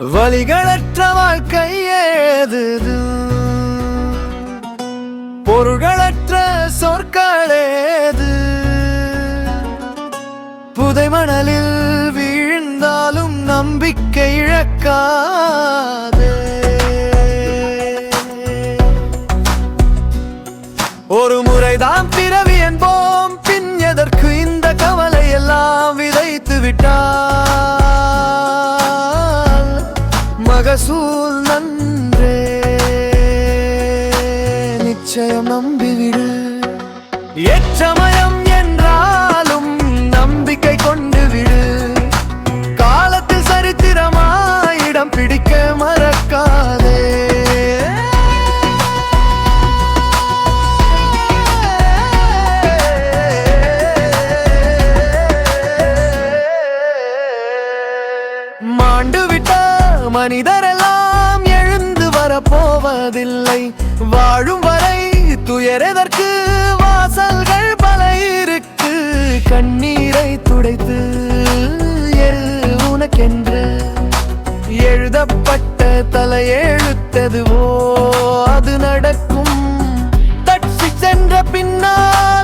வழிகளற்ற வாழ்க்கை ஏதுது? பொருள்களற்ற சொற்களேது புதை மணலில் வீழ்ந்தாலும் நம்பிக்கை இழக்காதே. ஒரு முறைதான் பிறவி என்போம் பின் எதற்கு இந்த கவலை எல்லாம் மகசூல் நன்றே. நிச்சயம் நம்பிவிடு. எச்சமயம் என்றாலும் நம்பிக்கை கொண்டு விடு காலத்தில் சரித்திரமாயிடம் பிடிக்க மறக்காதே. மாண்டு விட்டார் மனிதரெல்லாம் எழுந்து வரப்போவதில்லை. வாழும் வரை துயரெதற்கு வாசல்கள் பல இருக்கு. கண்ணீரை துடைத்து எழு உனக்கென்று. எழுதப்பட்ட தலையெழுத்ததுவோ அது நடக்கும். தட்டி சென்ற பின்னால்